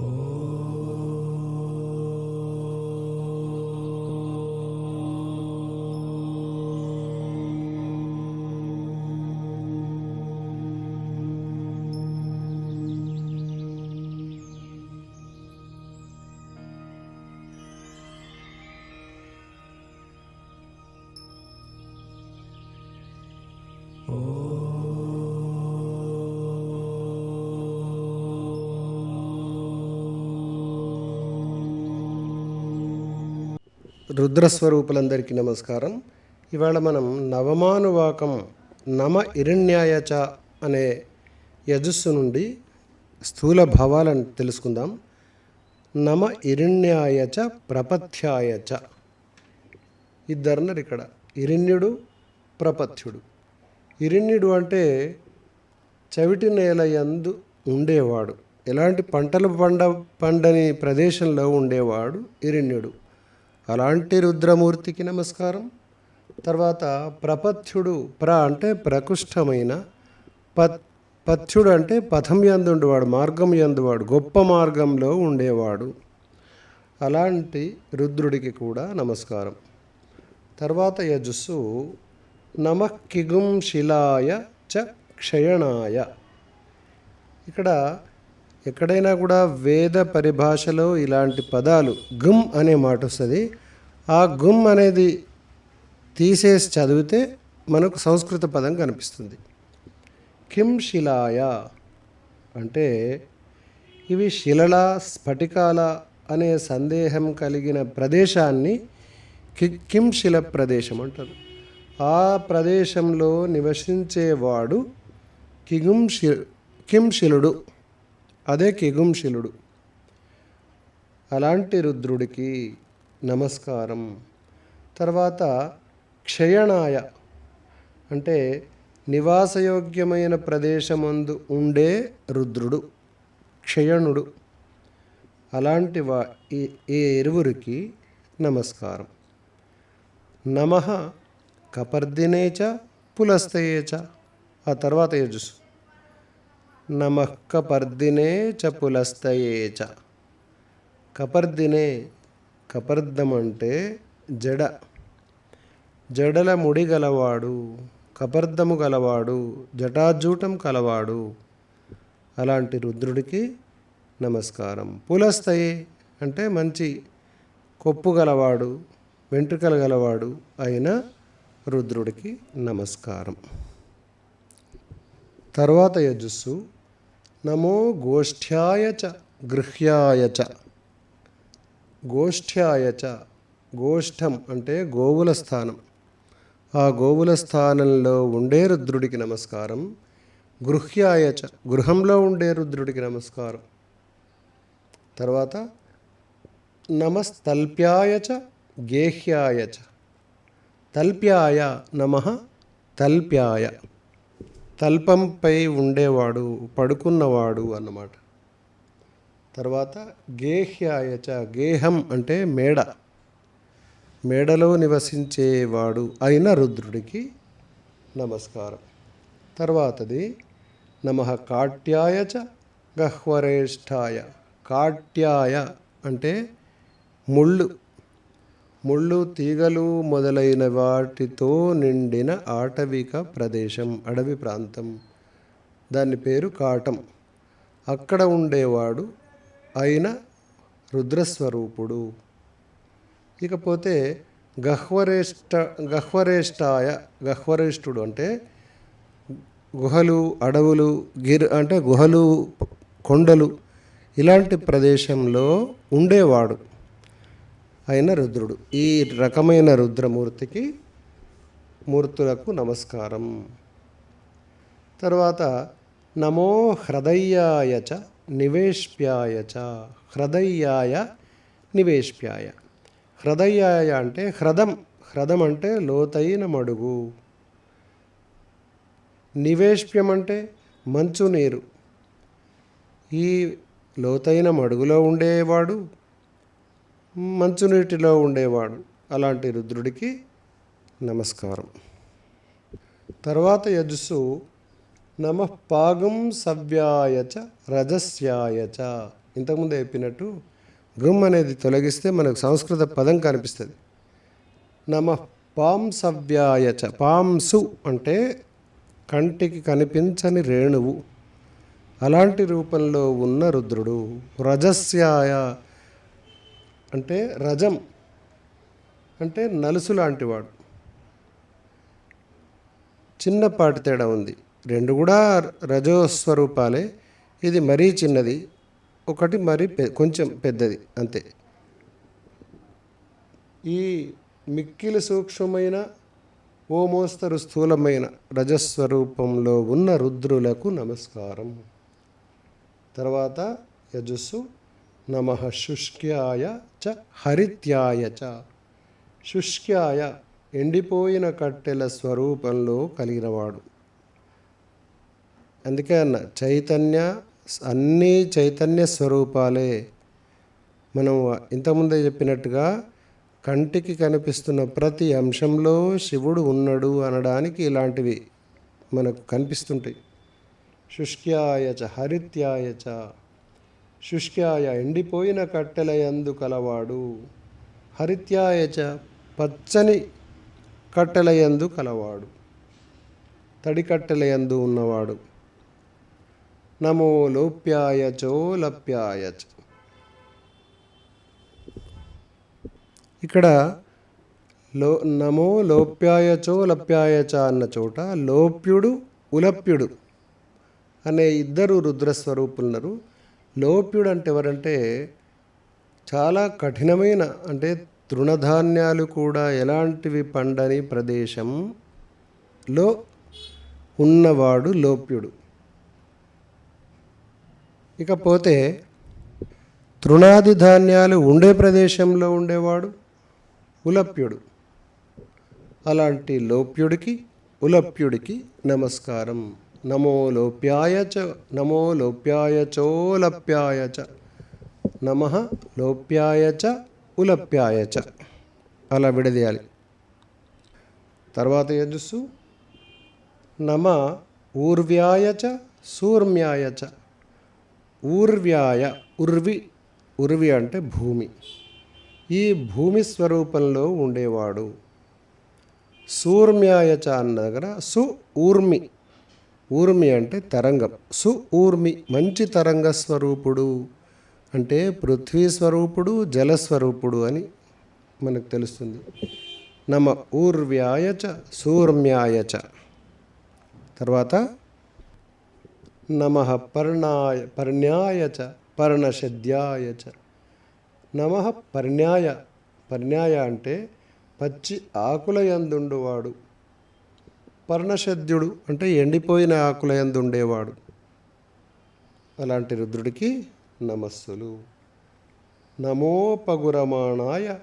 Oh. రుద్రస్వరూపులందరికీ నమస్కారం. ఇవాళ మనం నవమానువాకం నమ ఇరణ్యాయచ అనే యజస్సు నుండి స్థూల భావాలను తెలుసుకుందాం. నమ ఇరణ్యాయచ ప్రపథ్యాయచ. ఇద్దరున్నారు ఇక్కడ. ఇరణ్యుడు ప్రపథ్యుడు. ఇరణ్యుడు అంటే చవిటి నేల యందు ఉండేవాడు. ఎలాంటి పంటలు పండ పండని ప్రదేశంలో ఉండేవాడు ఇరణ్యుడు. అలాంటి రుద్రమూర్తికి నమస్కారం. తర్వాత ప్రపథ్యుడు ప్ర అంటే ప్రకృష్టమైన పత్ పథ్యుడు అంటే పథం ఎందుండేవాడు మార్గం ఎందువాడు గొప్ప మార్గంలో ఉండేవాడు. అలాంటి రుద్రుడికి కూడా నమస్కారం. తర్వాత యజస్సు నమ కిగుం శిలాయ చ క్షయణాయ. ఇక్కడ ఎక్కడైనా కూడా వేద పరిభాషలో ఇలాంటి పదాలు గుమ్ అనే మాట వస్తుంది. ఆ గుమ్ అనేది తీసేసి చదివితే మనకు సంస్కృత పదం కనిపిస్తుంది. కిం శిలాయ అంటే ఇవి శిలల స్ఫటికాల అనే సందేహం కలిగిన ప్రదేశాన్ని కి కిం శిల ప్రదేశం అంటారు. ఆ ప్రదేశంలో నివసించేవాడు కిగుం శి కింశిలుడు అదే కిగుంశిలుడు. అలాంటి రుద్రుడికి నమస్కారం. తర్వాత క్షయణాయ. అంటే నివాసయోగ్యమైన ప్రదేశమందు ఉండే రుద్రుడు క్షయణుడు. అలాంటి వా ఈ ఇరువురికి నమస్కారం. నమ కపర్దినే చ చ ఆ తర్వాత యజుసు నమః కపర్దినే చ పులస్తయే చ. కపర్దినే కపర్దం అంటే జడ. జడల ముడి గలవాడు కపర్దము గలవాడు జటాజూటం కలవాడు. అలాంటి రుద్రుడికి నమస్కారం. పులస్తయే అంటే మంచి కొప్పు గలవాడు వెంట్రుకలు గలవాడు అయిన రుద్రుడికి నమస్కారం. తర్వాత యజస్సు నమో గోష్ఠ్యాయ చ గృహ్యాయ చ గోష్ఠ్యాయ చ గోష్ఠం అంటే గోవుల స్థానం. ఆ గోవుల స్థానంలో ఉండే రుద్రుడికి నమస్కారం. గృహ్యాయ చ గృహంలో ఉండే రుద్రుడికి నమస్కారం. తర్వాత నమస్తల్ప్యాయ చ గేహ్యాయ చ. తల్ప్యాయ నమ తల్ప్యాయ। తల్పంపై ఉండేవాడు పడుకున్నవాడు అన్నమాట. తర్వాత గేహ్యాయచ గేహం అంటే మేడ. మేడలో నివసించేవాడు అయిన రుద్రుడికి నమస్కారం. తర్వాతది నమ కాట్యాయ చ గహ్వరేష్ఠాయ. కాట్యాయ అంటే ముళ్ళు. ముళ్ళు తీగలు మొదలైన వాటితో నిండిన ఆటవిక ప్రదేశం అడవి ప్రాంతం. దాని పేరు కాటం. అక్కడ ఉండేవాడు అయిన రుద్రస్వరూపుడు. ఇకపోతే గహ్వరేష్ట గహ్వరేష్టాయ గహ్వరేష్ఠుడు అంటే గుహలు అడవులు గిర్ అంటే గుహలు కొండలు ఇలాంటి ప్రదేశంలో ఉండేవాడు. అయిన రుద్రుడు. ఈ రకమైన రుద్రమూర్తికి మూర్తులకు నమస్కారం. తర్వాత నమో హ్రదయ్యాయ చ నివేష్ప్యాయ చ హ్రదయ్యాయ నివేష్ప్యాయ. హ్రదయ్యాయ అంటే హ్రదం హ్రదం అంటే లోతైన మడుగు. నివేష్ప్యం అంటే మంచునీరు ఈ లోతైన మడుగులో ఉండేవాడు మంచునీటిలో ఉండేవాడు. అలాంటి రుద్రుడికి నమస్కారం. తర్వాత యజస్సు నమ పాగం సవ్యాయచ రజస్యాయచ రజస్యాయ చ. చెప్పినట్టు గృమ్ అనేది తొలగిస్తే మనకు సంస్కృత పదం కనిపిస్తుంది. నమ పాంసవ్యాయచ పాంసు అంటే కంటికి కనిపించని రేణువు. అలాంటి రూపంలో ఉన్న రుద్రుడు రజస్యాయ అంటే రజం అంటే నలుసు లాంటివాడు. చిన్నపాటి తేడా ఉంది. రెండు కూడా రజోస్వరూపాలే. ఇది మరీ చిన్నది ఒకటి మరీ పె- కొంచెం పెద్దది అంతే. ఈ మిక్కిలి సూక్ష్మమైన ఓ మోస్తరు స్థూలమైన రజస్వరూపంలో ఉన్న రుద్రులకు నమస్కారం. తర్వాత యజస్సు నమ శుష్క్యాయ చ హరిత్యాయ చ. శుష్క్యాయ ఎండిపోయిన కట్టెల స్వరూపంలో కలిగినవాడు. అందుకే అన్న చైతన్య అన్నీ చైతన్య స్వరూపాలే. మనం ఇంతకుముందే చెప్పినట్టుగా కంటికి కనిపిస్తున్న ప్రతి అంశంలో శివుడు ఉన్నాడు అనడానికి ఇలాంటివి మనకు కనిపిస్తుంటాయి. శుష్క్యాయ చ హరిత్యాయ చ. శుష్క్యాయ ఎండిపోయిన కట్టెల యందు కలవాడు. హరిత్యాయ చ పచ్చని కట్టెల యందు కలవాడు. తడి కట్టెల యందు ఉన్నవాడు. నమో లోప్యాయ చో లప్యాయ చ. ఇక్కడ లో నమో లోప్యాయ చో లప్యాయ చ అన్న చోట లోప్యుడు ఉలప్యుడు అనే ఇద్దరు రుద్రస్వరూపులున్నారు. లోప్యుడు అంటే ఎవరంటే చాలా కఠినమైన అంటే తృణధాన్యాలు కూడా ఎలాంటివి పండని ప్రదేశంలో ఉన్నవాడు లోప్యుడు. ఇకపోతే తృణాది ధాన్యాలు ఉండే ప్రదేశంలో ఉండేవాడు ఉలప్యుడు. అలాంటి లోప్యుడికి ఉలప్యుడికి నమస్కారం. నమో లోప్యాయ చ నమో లోప్యాయ చోలప్యాయ చ నమ లోప్యాయ చ ఉలప్యాయ చ. అలా విడదీయాలి. తర్వాత యజస్సు నమ ఊర్వ్యాయ చ సూర్మ్యాయ చ. ఊర్వ్యాయ ఉర్వి ఉర్వి అంటే భూమి. ఈ భూమి స్వరూపంలో ఉండేవాడు. సూర్మ్యాయ చ అన్న దగ్గర సు ఊర్మి. ఊర్మి అంటే తరంగం. సు ఊర్మి మంచి తరంగ స్వరూపుడు అంటే పృథ్వీ స్వరూపుడు జలస్వరూపుడు అని మనకు తెలుస్తుంది. నమ ఊర్వ్యాయ చ సూర్మ్యాయ చ. తర్వాత నమ పర్ణాయ పర్ణ్యాయచ చ పర్ణశద్యాయ చ. నమ పర్ణ్యాయ పర్ణ్యాయ అంటే పచ్చి ఆకుల యందుండువాడు. పర్ణశద్యుడు అంటే ఎండిపోయిన ఆకులయందుండేవాడు అలాంటి రుద్రుడికి నమస్సులు. నమోపగురమాణాయ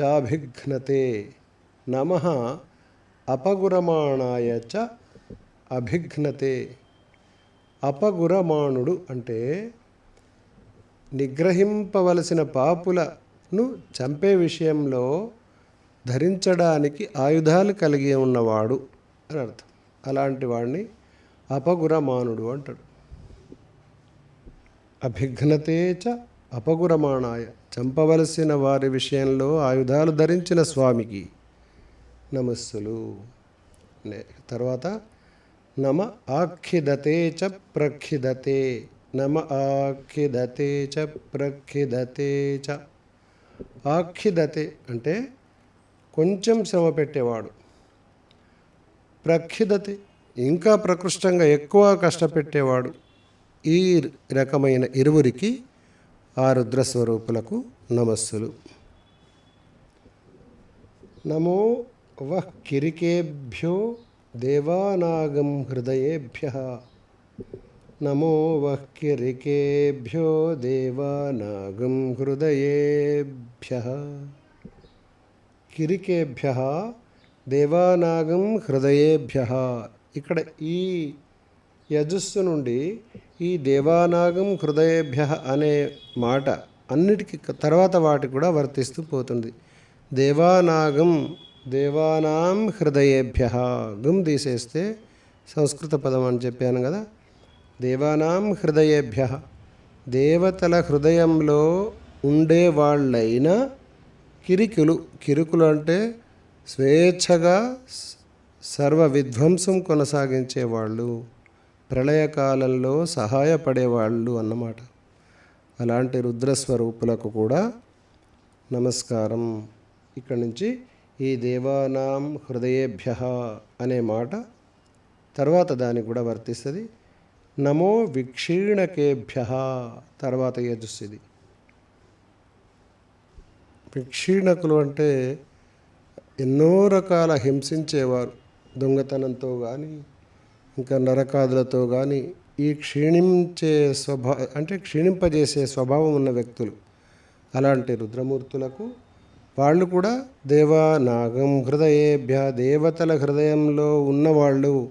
చాభిఘ్నతే. నమ అపగురమాణాయ చ అభిఘ్నతే. అపగురమాణుడు అంటే నిగ్రహింపవలసిన పాపులను చంపే విషయంలో ధరించడానికి ఆయుధాలు కలిగి ఉన్నవాడు. అని అర్థం. అలాంటి వాడిని అపగురమానుడు అంటాడు. అభిఘ్నతే చ అపగురమాణాయ. చంపవలసిన వారి విషయంలో ఆయుధాలు ధరించిన స్వామికి నమస్సులు. తర్వాత నమ ఆఖిదతే చ ప్రఖిదతే నమ ఆఖిదతే చ ప్రఖిదతే చ. ఆఖిదతే అంటే కొంచెం శ్రమ పెట్టేవాడు. ప్రఖిదతి ఇంకా ప్రకృష్టంగా ఎక్కువ కష్టపెట్టేవాడు. ఈ రకమైన ఇరువురికి ఆ రుద్రస్వరూపులకు నమస్సులు. నమో వః కిరికేభ్యో దేవానాగం హృదయేభ్య. నమో వః కిరికేభ్యో దేవానాగం హృదయేభ్య. కిరికేభ్య దేవానాగం హృదయేభ్య. ఇక్కడ ఈ యజస్సు నుండి ఈ దేవానాగం హృదయేభ్య అనే మాట అన్నిటికి తర్వాత వాటికి కూడా వర్తిస్తూ పోతుంది. దేవానాగం దేవానాం హృదయేభ్య. గుం తీసేస్తే సంస్కృత పదం అని చెప్పాను కదా. దేవానాం హృదయేభ్య. దేవతల హృదయంలో ఉండేవాళ్ళైన కిరికులు కిరుకులు అంటే స్వేచ్ఛగా సర్వ విధ్వంసం కొనసాగించేవాళ్ళు ప్రళయకాలంలో సహాయపడేవాళ్ళు అన్నమాట. అలాంటి రుద్రస్వరూపులకు కూడా నమస్కారం. ఇక్కడి నుంచి ఈ దేవానాం హృదయేభ్య అనే మాట తర్వాత దానికి కూడా వర్తిస్తుంది. నమో విక్షీణకేభ్య తర్వాత యజుస్సుది విక్షీణకులు అంటే ఎన్నో రకాల హింసించేవారు. దొంగతనంతో కానీ ఇంకా నరకాదులతో కానీ ఈ క్షీణించే స్వభా అంటే క్షీణింపజేసే స్వభావం ఉన్న వ్యక్తులు. అలాంటి రుద్రమూర్తులకు వాళ్ళు కూడా దేవా నాగం హృదయేభ్య దేవతల హృదయంలో ఉన్నవాళ్ళు.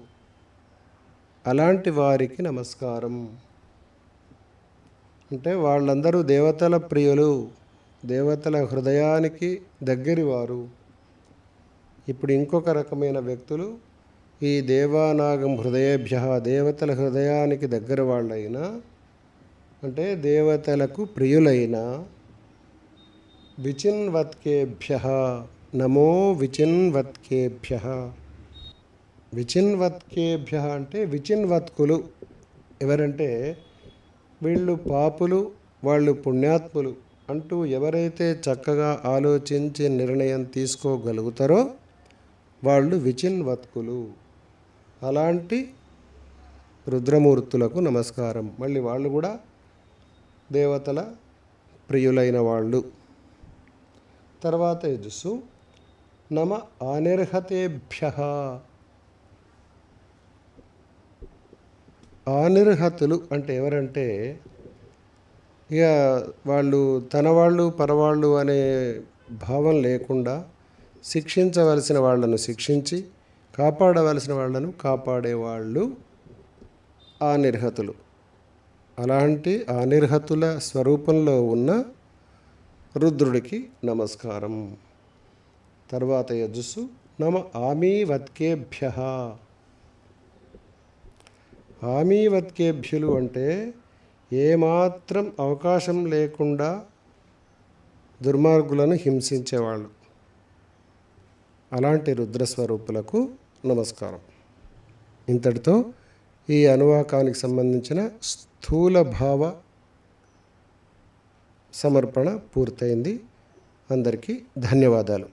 అలాంటి వారికి నమస్కారం. అంటే వాళ్ళందరూ దేవతల ప్రియులు. దేవతల హృదయానికి దగ్గరి వారు. ఇప్పుడు ఇంకొక రకమైన వ్యక్తులు ఈ దేవానాగం హృదయేభ్య దేవతల హృదయానికి దగ్గర వాళ్ళైనా అంటే దేవతలకు ప్రియులైన విచిన్వత్కేభ్య నమో విచిన్వత్కేభ్య. విచిన్వత్కేభ్య అంటే విచిన్వత్కులు. ఎవరంటే వీళ్ళు పాపులు వాళ్ళు పుణ్యాత్ములు అంటూ ఎవరైతే చక్కగా ఆలోచించి నిర్ణయం తీసుకోగలుగుతారో వాళ్ళు విచిన్వత్కులు. అలాంటి రుద్రమూర్తులకు నమస్కారం. మళ్ళీ వాళ్ళు కూడా దేవతల ప్రియులైన వాళ్ళు. తర్వాత యజస్సు నమ ఆనిర్హతేభ్య ఆనిర్హతులు అంటే ఎవరంటే ఇక వాళ్ళు తన వాళ్ళు పరవాళ్ళు అనే భావం లేకుండా శిక్షించవలసిన వాళ్ళను శిక్షించి కాపాడవలసిన వాళ్ళను కాపాడేవాళ్ళు నిర్హతులు. అలాంటి ఆ నిర్హతుల స్వరూపంలో ఉన్న రుద్రుడికి నమస్కారం. తర్వాత యజస్సు నమ ఆమీవత్కేభ్య. ఆమీవత్కేభ్యులు అంటే ఏమాత్రం అవకాశం లేకుండా దుర్మార్గులను హింసించేవాళ్ళు. అలాంటి రుద్రస్వరూపులకు నమస్కారం. ఇంతటితో ఈ అనువాకానికి సంబంధించిన స్థూల భావ సమర్పణ పూర్తయింది. అందరికీ ధన్యవాదాలు.